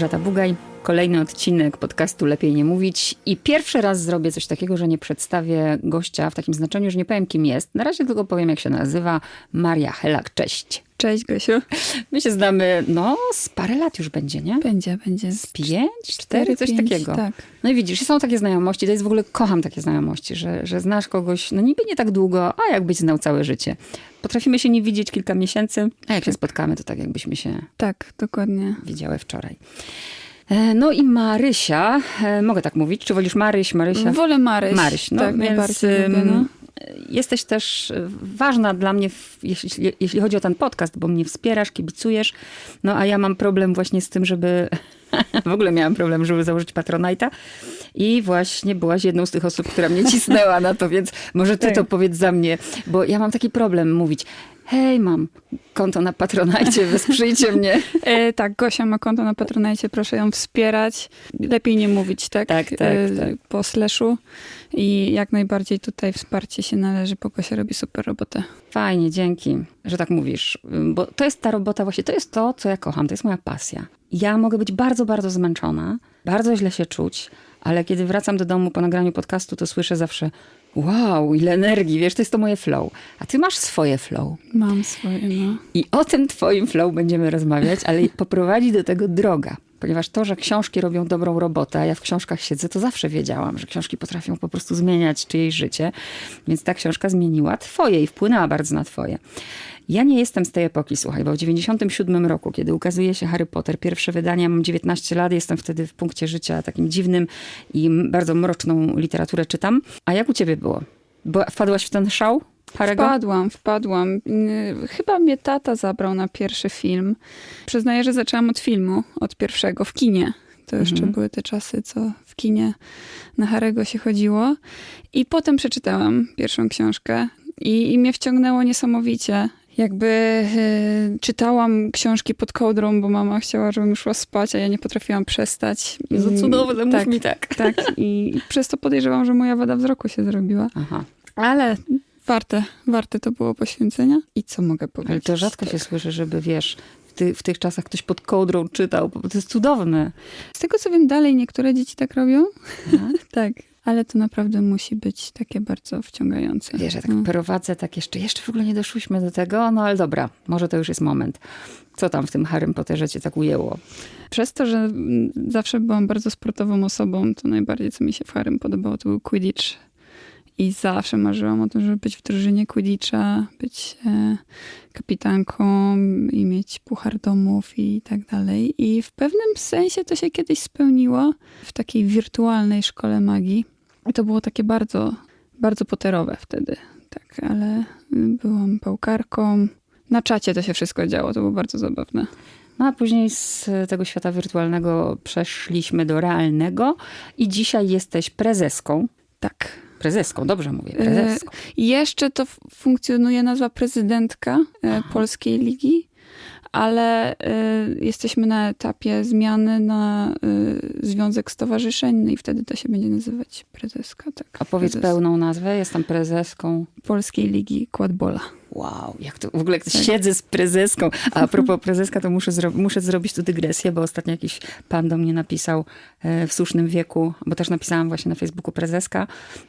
Małgorzata Bugaj. Kolejny odcinek podcastu Lepiej Nie Mówić. I pierwszy raz zrobię coś takiego, że nie przedstawię gościa w takim znaczeniu, że nie powiem kim jest. Na razie tylko powiem, jak się nazywa. Maria Helak, cześć. Cześć Gosiu. My się znamy, no, z parę lat już będzie, nie? Będzie, będzie. Z pięć, cztery, coś pięć, takiego. Tak. No i widzisz, są takie znajomości, to jest w ogóle, kocham takie znajomości, że, że znasz kogoś, no niby nie tak długo, a jakbyś znał całe życie. Potrafimy się nie widzieć kilka miesięcy, a jak się spotkamy, to tak jakbyśmy się Tak, dokładnie. widziały wczoraj. E, No i Marysia, e, mogę tak mówić, czy wolisz Maryś, Marysia? Wolę Maryś. Maryś, no tak, więc, najbardziej lubię, no. Jesteś też e, ważna dla mnie, jeśli, jeśli chodzi o ten podcast, bo mnie wspierasz, kibicujesz, no a ja mam problem właśnie z tym, żeby... w ogóle miałam problem, żeby założyć Patronite'a i właśnie byłaś jedną z tych osób, która mnie cisnęła na to, więc może ty Tak. to powiedz za mnie, bo ja mam taki problem mówić, hej, mam konto na Patronite, wesprzyjcie mnie. E, tak, Gosia ma konto na Patronite, proszę ją wspierać. Lepiej nie mówić, tak? Tak, tak, E, tak. Po slashu. I jak najbardziej tutaj wsparcie się należy, bo Gosia robi super robotę. Fajnie, dzięki, że tak mówisz. Bo to jest ta robota właśnie, to jest to, co ja kocham, to jest moja pasja. Ja mogę być bardzo, bardzo zmęczona, bardzo źle się czuć, ale kiedy wracam do domu po nagraniu podcastu, to słyszę zawsze wow, ile energii, wiesz, to jest to moje flow. A ty masz swoje flow. Mam swoje, no. I o tym twoim flow będziemy rozmawiać, ale poprowadzi do tego droga. Ponieważ to, że książki robią dobrą robotę, a ja w książkach siedzę, to zawsze wiedziałam, że książki potrafią po prostu zmieniać czyjeś życie. Więc ta książka zmieniła twoje i wpłynęła bardzo na twoje. Ja nie jestem z tej epoki, słuchaj, bo w 97 roku, kiedy ukazuje się Harry Potter, pierwsze wydanie, mam 19 lat, jestem wtedy w punkcie życia takim dziwnym i bardzo mroczną literaturę czytam. A jak u ciebie było? Bo wpadłaś w ten szał Wpadłam, wpadłam. Chyba mnie tata zabrał na pierwszy film. Przyznaję, że zaczęłam od filmu, od pierwszego w kinie. To jeszcze Mhm. były te czasy, co w kinie na Harego się chodziło. I potem przeczytałam pierwszą książkę i, i mnie wciągnęło niesamowicie. Jakby yy, czytałam książki pod kołdrą, bo mama chciała, żebym szła spać, a ja nie potrafiłam przestać. Jezu, cudowne, mów tak, mi tak. Tak, i i przez to podejrzewam, że moja wada wzroku się zrobiła. Aha. Ale warte, warte to było poświęcenia. I co mogę powiedzieć? Ale to rzadko Tak. się słyszy, żeby wiesz, w, ty, w tych czasach ktoś pod kołdrą czytał. bo To jest cudowne. Z tego co wiem, dalej niektóre dzieci tak robią. tak. Ale to naprawdę musi być takie bardzo wciągające. Wiesz, ja tak No. prowadzę, tak jeszcze, jeszcze w ogóle nie doszłyśmy do tego, no ale dobra, może to już jest moment. Co tam w tym Harrym Potterze cię tak ujęło? Przez to, że mm, zawsze byłam bardzo sportową osobą, to najbardziej co mi się w Harrym podobało, to był Quidditch. I zawsze marzyłam o tym, żeby być w drużynie Quidditcha, być e, kapitanką i mieć puchar domów i tak dalej. I w pewnym sensie to się kiedyś spełniło w takiej wirtualnej szkole magii. I to było takie bardzo, bardzo poterowe wtedy. Tak, ale byłam pałkarką. Na czacie to się wszystko działo, to było bardzo zabawne. No a później z tego świata wirtualnego przeszliśmy do realnego i dzisiaj jesteś prezeską. Tak. Prezeską, dobrze mówię, prezeską. I Jeszcze to funkcjonuje nazwa prezydentka e, Polskiej Ligi, ale e, jesteśmy na etapie zmiany na e, Związek Stowarzyszeń no i wtedy to się będzie nazywać prezeska. Tak, A powiedz prezes pełną nazwę, jestem prezeską. Polskiej Ligi Quadbola. Wow, jak to w ogóle jak Tak. siedzę z prezeską. A, a propos prezeska, to muszę, zro- muszę zrobić tu dygresję, bo ostatnio jakiś pan do mnie napisał e, w słusznym wieku, bo też napisałam właśnie na Facebooku prezeska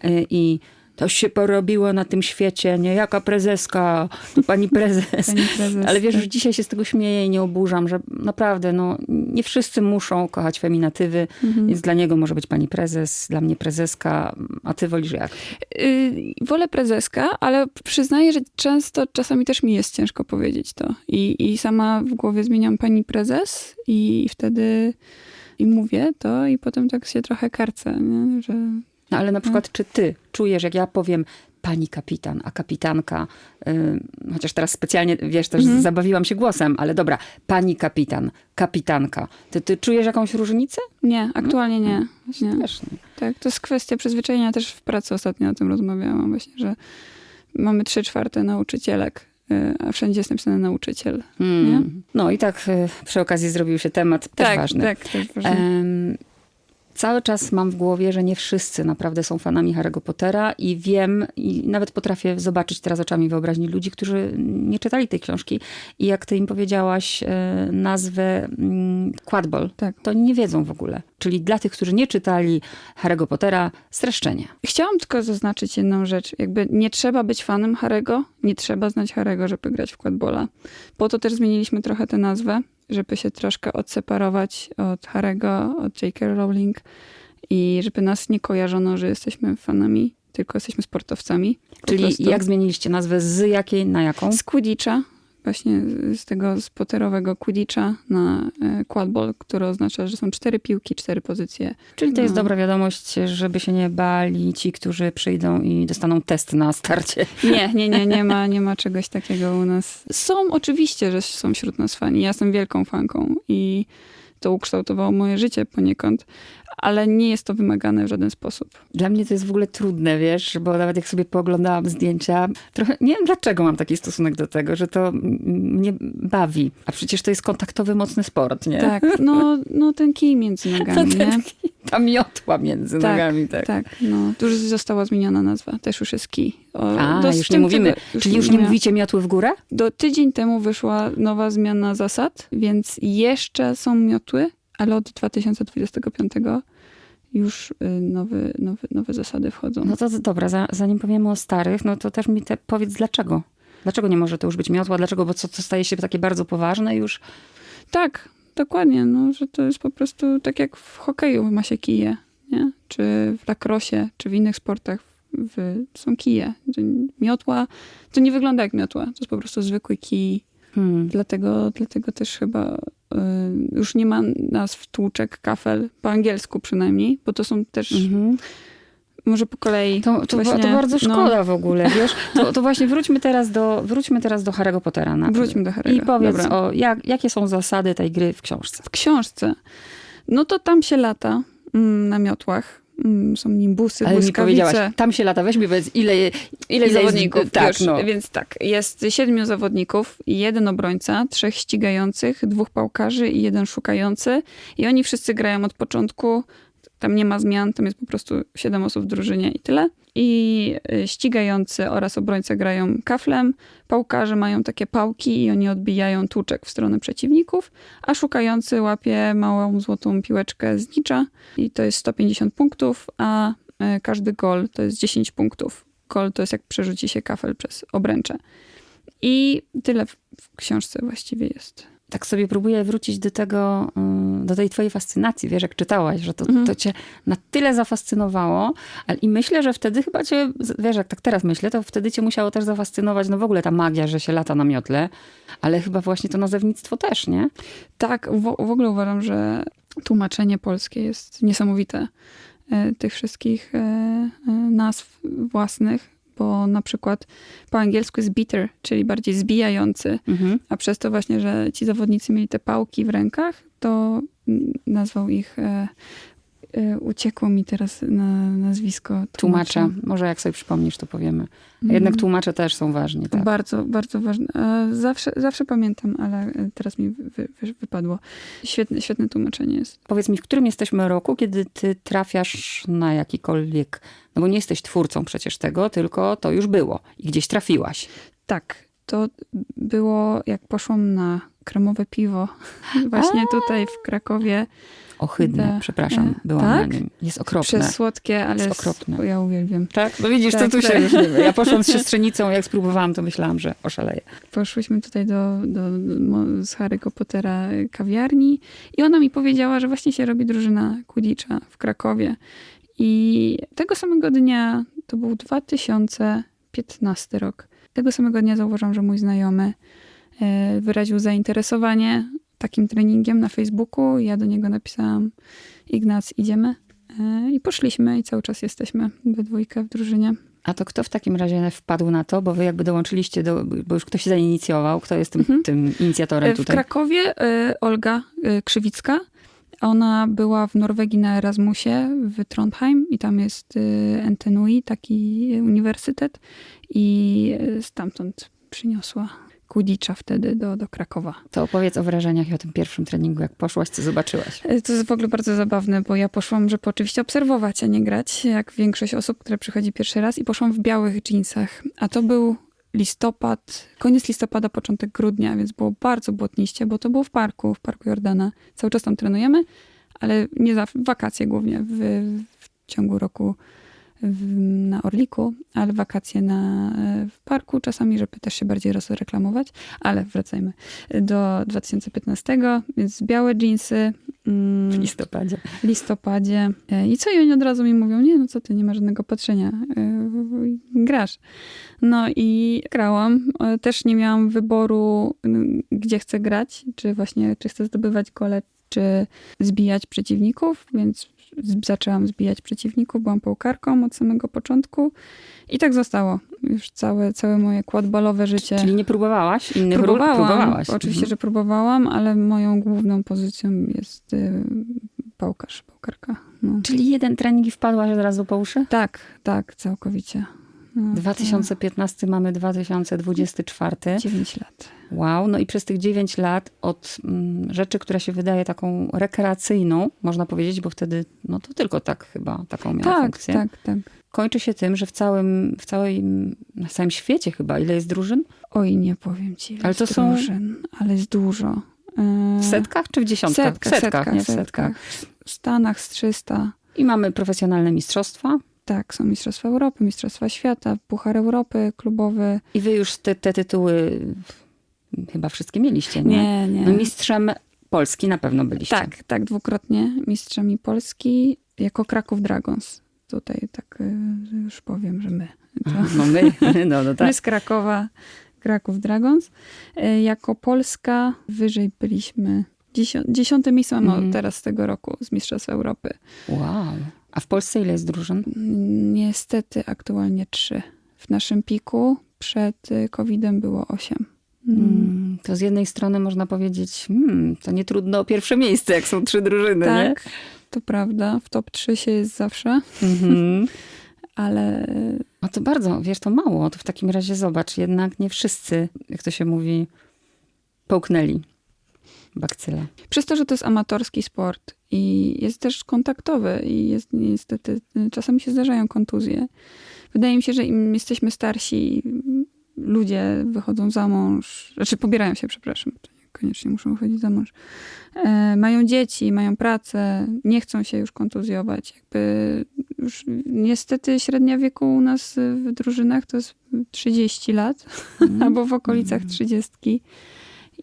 e, i to się porobiło na tym świecie, nie jaka prezeska, to pani prezes. Pani prezes, Ale wiesz, tak. że dzisiaj się z tego śmieję i nie oburzam, że naprawdę no, nie wszyscy muszą kochać feminatywy, Mhm. więc dla niego może być pani prezes, dla mnie prezeska, a ty wolisz jak? Y, wolę prezeska, ale przyznaję, że często, czasami też mi jest ciężko powiedzieć to. I, I sama w głowie zmieniam pani prezes i wtedy i mówię to i potem tak się trochę karcę, nie? że No ale na przykład, czy ty czujesz, jak ja powiem pani kapitan, a kapitanka, y, chociaż teraz specjalnie, wiesz, też zabawiłam się głosem, ale dobra, pani kapitan, kapitanka, ty, ty czujesz jakąś różnicę? nie, aktualnie nie. nie. Też nie. Tak, to jest kwestia przyzwyczajenia. Też w pracy ostatnio o tym rozmawiałam właśnie, że mamy trzy czwarte nauczycielek, y, a wszędzie jest napisane nauczyciel. Hmm. No i tak y, przy okazji zrobił się temat też tak, ważny. tak, też ważne. Em, Cały czas mam w głowie, że nie wszyscy naprawdę są fanami Harry'ego Pottera i wiem, i nawet potrafię zobaczyć teraz oczami wyobraźni ludzi, którzy nie czytali tej książki i jak ty im powiedziałaś e, nazwę mm, Quadball, Tak. to nie wiedzą w ogóle. Czyli dla tych, którzy nie czytali Harry'ego Pottera, streszczenie. Chciałam tylko zaznaczyć jedną rzecz. Jakby nie trzeba być fanem Harego, nie trzeba znać Harego, żeby grać w quadbola. Po to też zmieniliśmy trochę tę nazwę, żeby się troszkę odseparować od Harego, od J.K. Rowling i żeby nas nie kojarzono, że jesteśmy fanami, tylko jesteśmy sportowcami. Po Czyli jak zmieniliście nazwę z jakiej na jaką? Z Quidditcha, właśnie z tego spotterowego Quidditcha na e, quadball, które oznacza, że są cztery piłki, cztery pozycje. Czyli to jest No. dobra wiadomość, żeby się nie bali ci, którzy przyjdą i dostaną test na starcie. Nie, nie, nie, nie ma, nie ma czegoś takiego u nas. Są oczywiście, że są wśród nas fani. Ja jestem wielką fanką i to ukształtowało moje życie poniekąd, ale nie jest to wymagane w żaden sposób. Dla mnie to jest w ogóle trudne, wiesz, bo nawet jak sobie pooglądałam zdjęcia, trochę nie wiem dlaczego mam taki stosunek do tego, że to mnie bawi. A przecież to jest kontaktowy, mocny sport, nie? Tak, no, no ten kij między nogami, nie? ten, ta miotła między Tak, nogami, tak. Tak, no. Tu już została zmieniona nazwa, też już jest kij. O, A, już nie mówimy. tygo- Czyli już nie miała- mówicie miotły w górę? Do tydzień temu wyszła nowa zmiana zasad, więc jeszcze są miotły, ale od 2025 już y, nowy, nowy, nowe zasady wchodzą. No to dobra, za, zanim powiemy o starych, no to też mi te, powiedz dlaczego. Dlaczego nie może to już być miotła? Dlaczego? Bo co, staje się takie bardzo poważne już? Tak, dokładnie, no, że to jest po prostu tak jak w hokeju ma się kije, nie? czy w lakrosie, czy w innych sportach w, są kije. Miotła, to nie wygląda jak miotła, to jest po prostu zwykły kij. Hmm. Dlatego, dlatego też chyba już nie ma nazw tłuczek, kafel, po angielsku przynajmniej, bo to są też, Mhm. może po kolei. To, to, właśnie, to bardzo no, szkoda w ogóle, wiesz? To, to właśnie wróćmy teraz do, wróćmy teraz do Harry'ego Pottera. Na, Wróćmy do Harry'ego. I powiedz, Dobra. o, jak, jakie są zasady tej gry w książce? w książce, no to tam się lata mm, na miotłach. Mm, są nimbusy, Ale mi błyskawice. powiedziałaś, tam się lata, weź mi powiedz, ile, ile, Ile jest- zawodników? Tak, już, no. Więc tak, jest siedmiu zawodników, jeden obrońca, trzech ścigających, dwóch pałkarzy i jeden szukający. I oni wszyscy grają od początku. Tam nie ma zmian, tam jest po prostu siedem osób w drużynie i tyle. I y, ścigający oraz obrońca grają kaflem, pałkarze mają takie pałki i oni odbijają tłuczek w stronę przeciwników, a szukający łapie małą złotą piłeczkę z nicza i to jest 150 punktów, a y, każdy gol to jest 10 punktów. Gol to jest jak przerzuci się kafel przez obręcze. I tyle w książce właściwie jest. Tak sobie próbuję wrócić do tego, y, do tej twojej fascynacji, wiesz, jak czytałaś, że to, Mhm. to cię na tyle zafascynowało, ale i myślę, że wtedy chyba cię, wiesz, jak tak teraz myślę, to wtedy cię musiało też zafascynować, no w ogóle ta magia, że się lata na miotle, ale chyba właśnie to nazewnictwo też, nie? Tak, w, w ogóle uważam, że tłumaczenie polskie jest niesamowite e, tych wszystkich e, e, nazw własnych, bo na przykład po angielsku jest bitter, czyli bardziej zbijający, Mhm. a przez to właśnie, że ci zawodnicy mieli te pałki w rękach, to nazwał ich, e, uciekło mi teraz na nazwisko Tłumacza, może jak sobie przypomnisz, to powiemy. A Jednak tłumacze też są ważni, tak? Bardzo, bardzo ważne. Zawsze, zawsze pamiętam, ale e, teraz mi wy, wy, wypadło. Świetne, świetne tłumaczenie jest. Powiedz mi, w którym jesteśmy roku, kiedy ty trafiasz na jakikolwiek, no bo nie jesteś twórcą przecież tego, tylko to już było i gdzieś trafiłaś. Tak, to było jak poszłam na kremowe piwo. Właśnie tutaj w Krakowie. Ohydne, przepraszam, byłam tak? na nim. Jest okropne. Przez słodkie, ale Jest okropne. ja uwielbiam. Tak? No widzisz, Tak, to tu się tak. już nie. Ja poszłam z siostrzenicą, jak spróbowałam, to myślałam, że oszaleję. Poszłyśmy tutaj do, do, mo- z Harry'ego Pottera kawiarni i ona mi powiedziała, że właśnie się robi drużyna Quidditcha w Krakowie. I tego samego dnia, to był 2015 rok, tego samego dnia zauważyłam, że mój znajomy e, wyraził zainteresowanie takim treningiem na Facebooku. Ja do niego napisałam, Ignac, idziemy. E, I poszliśmy i cały czas jesteśmy we dwójkę w drużynie. A to kto w takim razie wpadł na to? Bo wy jakby dołączyliście, do, bo już ktoś się zainicjował. Kto jest tym, Mhm. tym inicjatorem E, W tutaj? Krakowie e, Olga Krzywicka. Ona była w Norwegii na Erasmusie w Trondheim i tam jest e, NTNUI, taki uniwersytet i e, stamtąd przyniosła Kudicza wtedy do, do Krakowa. To opowiedz o wrażeniach i o tym pierwszym treningu, jak poszłaś, co zobaczyłaś. E, To jest w ogóle bardzo zabawne, bo ja poszłam, żeby oczywiście obserwować, a nie grać, jak większość osób, które przychodzi pierwszy raz i poszłam w białych jeansach. A to był listopad, koniec listopada, początek grudnia, więc było bardzo błotniście, bo to było w parku, w Parku Jordana. Cały czas tam trenujemy, ale nie zawsze, wakacje głównie w, w ciągu roku w, na Orliku, ale wakacje na, w parku czasami, żeby też się bardziej rozreklamować. Ale wracajmy do 2015, więc białe jeansy, mm, W listopadzie. listopadzie. E, I co? I oni od razu mi mówią, nie, no co ty, nie ma żadnego patrzenia, e, grasz. No i grałam. E, Też nie miałam wyboru, gdzie chcę grać, czy właśnie, czy chcę zdobywać gole, czy zbijać przeciwników, więc zaczęłam zbijać przeciwników, byłam połkarką od samego początku i tak zostało. Już całe, całe moje kładbalowe życie. Czyli nie próbowałaś innych ról? Próbowałam, Próbowałaś. oczywiście, Mhm. że próbowałam, ale moją główną pozycją jest y, pałkarz, pałkarka. No. Czyli jeden trening i wpadłaś od razu po uszy? Tak, tak, całkowicie. No, 2015 mamy 2024. 9 lat. Wow, no i przez tych 9 lat od mm, rzeczy, która się wydaje taką rekreacyjną, można powiedzieć, bo wtedy, no to tylko tak chyba taką miała Tak, funkcję. tak, tak. Kończy się tym, że w całym, w całej, na całym świecie chyba, ile jest drużyn? Oj, nie powiem ci, Ale to jest są- drużyn, ale jest dużo. Y, W setkach czy w dziesiątkach? setkach, w setkach, nie w setkach. setkach. W Stanach z 300. I mamy profesjonalne mistrzostwa. Tak, są Mistrzostwa Europy, Mistrzostwa Świata, Puchar Europy klubowy. I wy już te, te tytuły chyba wszystkie mieliście, nie? Nie, nie. No mistrzem Polski na pewno byliście. Tak, tak, dwukrotnie mistrzami Polski jako Kraków Dragons. Tutaj tak y, już powiem, że my. To, No my, no, no tak. My z Krakowa, Kraków Dragons. Y, Jako Polska wyżej byliśmy. Dziesią, dziesiąte miejsce Mhm. teraz z tego roku z Mistrzostw Europy. Wow. A w Polsce ile jest drużyn? Niestety aktualnie trzy. W naszym piku przed y, COVID-em było osiem. Mm. Mm, To z jednej strony można powiedzieć, hmm, to nie trudno o pierwsze miejsce, jak są trzy drużyny, nie? Tak, to prawda. W top 3 się jest zawsze, Mhm. ale No to bardzo, wiesz, to mało. To w takim razie zobacz, jednak nie wszyscy, jak to się mówi, połknęli bakcyla. Przez to, że to jest amatorski sport i jest też kontaktowy i jest niestety, czasami się zdarzają kontuzje. Wydaje mi się, że im jesteśmy starsi, ludzie wychodzą za mąż, znaczy pobierają się, przepraszam, to niekoniecznie muszą wychodzić za mąż, e, mają dzieci, mają pracę, nie chcą się już kontuzjować. Jakby już niestety średnia wieku u nas w drużynach to jest 30 lat, albo w okolicach 30.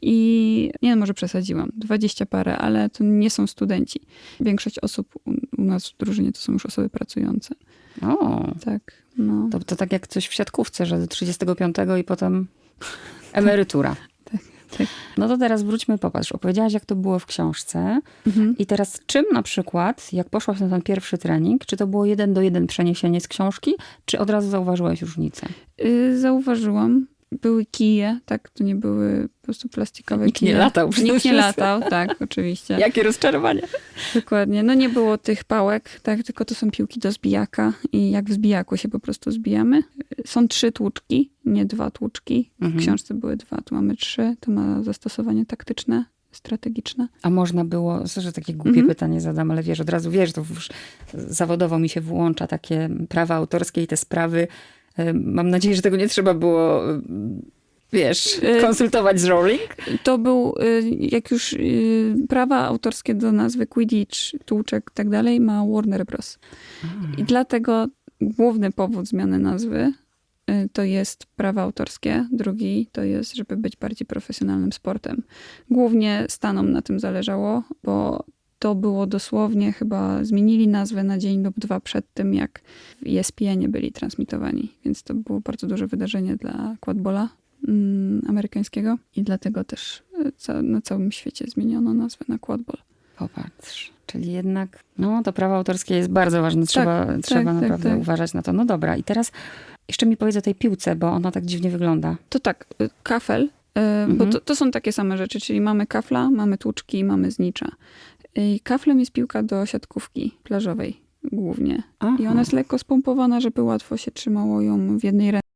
I nie, może przesadziłam, 20 parę, ale to nie są studenci. Większość osób u, nas w drużynie to są już osoby pracujące. O, Tak, no. to, to tak jak coś w siatkówce, że do 35 i potem emerytura. Tak, tak. No to teraz wróćmy, popatrz. Opowiedziałaś, jak to było w książce. Mhm. I teraz czym na przykład, jak poszłaś na ten pierwszy trening, czy to było jeden do jeden przeniesienie z książki, czy od razu zauważyłaś różnicę? Y, zauważyłam, były kije, tak, to nie były po prostu plastikowe Nikt nie kije. latał Nikt przecież. nie latał, tak, oczywiście. Jakie rozczarowanie. Dokładnie. No nie było tych pałek, tak, tylko to są piłki do zbijaka i jak w zbijaku się po prostu zbijamy. Są trzy tłuczki, nie dwa tłuczki. W Mhm. książce były dwa, tu mamy trzy. To ma zastosowanie taktyczne, strategiczne. A można było, że takie głupie Mhm. pytanie zadam, ale wiesz, od razu wiesz, to już zawodowo mi się włącza takie prawa autorskie i te sprawy. Mam nadzieję, że tego nie trzeba było, wiesz, E, konsultować z Rowling. To był, y, jak już y, prawa autorskie do nazwy Quidditch, tłuczek i tak dalej, ma Warner Bros. I dlatego główny powód zmiany nazwy y, to jest prawa autorskie, drugi to jest, żeby być bardziej profesjonalnym sportem. Głównie Stanom na tym zależało, bo to było dosłownie, chyba zmienili nazwę na dzień lub dwa przed tym, jak w ESPN byli transmitowani. Więc to było bardzo duże wydarzenie dla quadbola mm, amerykańskiego i dlatego też y, ca- na całym świecie zmieniono nazwę na quadball. Popatrz, czyli jednak, no to prawo autorskie jest bardzo ważne, trzeba, tak, trzeba tak, naprawdę tak. uważać na to. No dobra, i teraz jeszcze mi powiedz o tej piłce, bo ona tak dziwnie wygląda. To tak, y, kafel, y, bo Mhm. to, to są takie same rzeczy, czyli mamy kafla, mamy tłuczki, mamy znicza. I kaflem jest piłka do siatkówki plażowej głównie. I Aha. ona jest lekko spompowana, żeby łatwo się trzymało ją w jednej ręce.